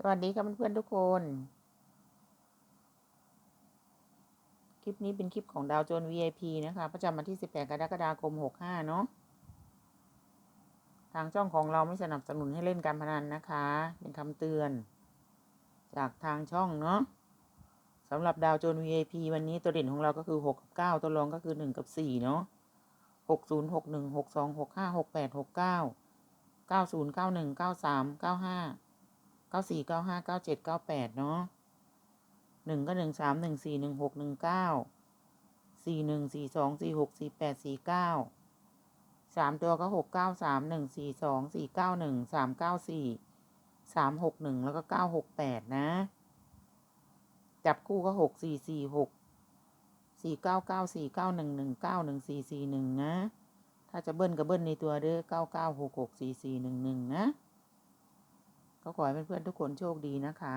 สวัสดีค่ะเพื่อนๆทุกคน คลิปนี้เป็นคลิปของดาวโจน VIP นะคะ ประจำวันที่ 18 กรกฎาคม 65 เนาะ ทางช่องของเราไม่สนับสนุนให้เล่นการพนันนะคะ เป็นคำเตือน จากทางช่องเนาะสำหรับดาวโจน VIP วันนี้ตัวเด่นของเราก็คือ 6 กับ 9 ตัวรองก็คือ 1 กับ 4 เนาะ60 61 62 65 68 69 90 91 93 95 เก้าสี่เก้าห้าเก้าเจ็ดเก้าแปดเนาะหนึ่งก็หนึ่งสามหนึ่งสี่หนึ่งหกหนึ่งเก้าสี่หนึ่งสี่สองสี่หกสี่แปดสี่เก้าสามตัวก็หกเก้าสามหนึ่งสี่สองสี่เก้าหนึ่งสามเก้าสี่สามหกหนึ่งแล้วก็เก้าหกแปดนะ จับคู่ก็หกสี่สี่หกสี่เก้าเก้าสี่เก้าหนึ่งหนึ่งเก้าหนึ่งสี่สี่หนึ่งนะ ถ้าจะเบิ้ลก็เบิ้ลในตัวเด้อเก้าเก้าหกหกสี่สี่หนึ่งหนึ่งนะ ก็ขอให้เพื่อนๆทุกคนโชคดีนะคะ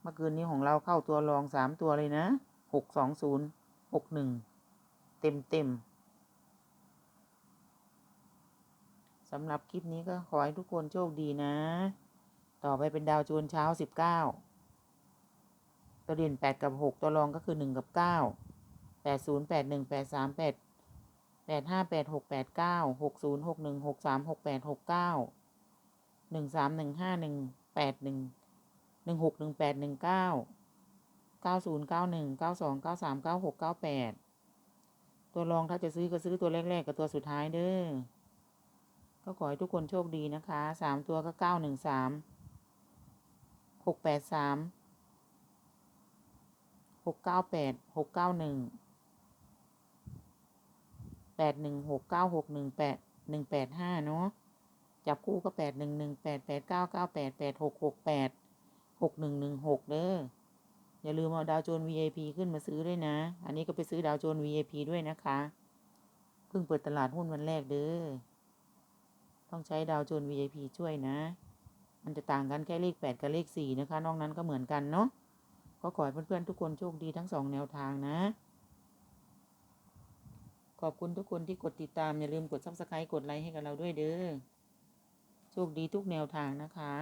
เมื่อคืนนี้ของเราเข้าตัวรองสามตัวเลยนะหกสองศูนย์หกหนึ่งเต็มเต็มสำหรับคลิปนี้ก็ขอให้ทุกคนโชคดีนะ ต่อไปเป็นดาวโจนเช้าสิบเก้าตัวเด่นแปดกับหกตัวรองก็คือหนึ่งกับเก้าแปดศูนย์แปดหนึ่งแปดสามแปดแปดห้าแปดหกแปดเก้าหกศูนย์หกหนึ่งหกสามหกแปดหกเก้า หนึ่งสามหนึ่งห้าหนึ่งแปดหนึ่งหนึ่งหกหนึ่งแปดหนึ่งเก้าเก้าศูนย์เก้าหนึ่งเก้าสองเก้าสามเก้าหกเก้าแปดตัวรองถ้าจะซื้อก็ซื้อตัวแรกๆกับตัวสุดท้ายเด้อ ก็ขอให้ทุกคนโชคดีนะคะสามตัวก็เก้าหนึ่งสามหกแปดสามหกเก้าแปดหกเก้าหนึ่งแปดหนึ่งหกเก้าหกหนึ่งแปดหนึ่งแปดห้าเนาะ จับคู่ก็แปดหนึ่งหนึ่งแปดแปดเก้าเก้าแปดแปดหกหกแปดหกหนึ่งหนึ่งหกเด้ออย่าลืมเอาดาวโจน VIP ขึ้นมาซื้อด้วยนะ อันนี้ก็ไปซื้อดาวโจน VIP ด้วยนะคะ เพิ่งเปิดตลาดหุ้นวันแรกเด้อ ต้องใช้ดาวโจน VIP ช่วยนะ มันจะต่างกันแค่เลขแปดกับเลขสี่นะคะ นอกนั้นก็เหมือนกันเนาะ ก็ขอให้เพื่อนๆทุกคนโชคดีทั้งสองแนวทางนะ ขอบคุณทุกคนที่กดติดตาม อย่าลืมกด subscribe กดไลค์ให้กับเราด้วยเด้อ โชคดีทุกแนวทางนะคะ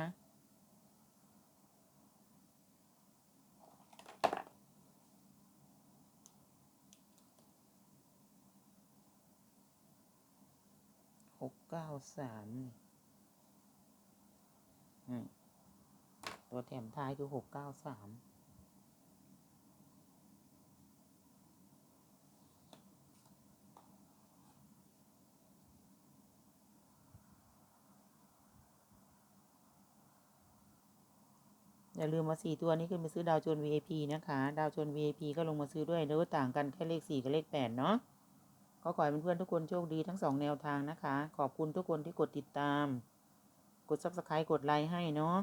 หกเก้าสามตัวแถมท้ายคือหกเก้าสาม อย่าลืมมาสี่ตัวนี้ขึ้นไปซื้อดาวโจน VIP นะคะ ดาวโจน VIP ก็ลงมาซื้อด้วยเนื้อต่างกันแค่เลขสี่กับเลขแปดเนาะก็ขอให้เพื่อนๆทุกคนโชคดีทั้งสองแนวทางนะคะ ขอบคุณทุกคนที่กดติดตาม กด subscribe กดไลค์ให้เนาะ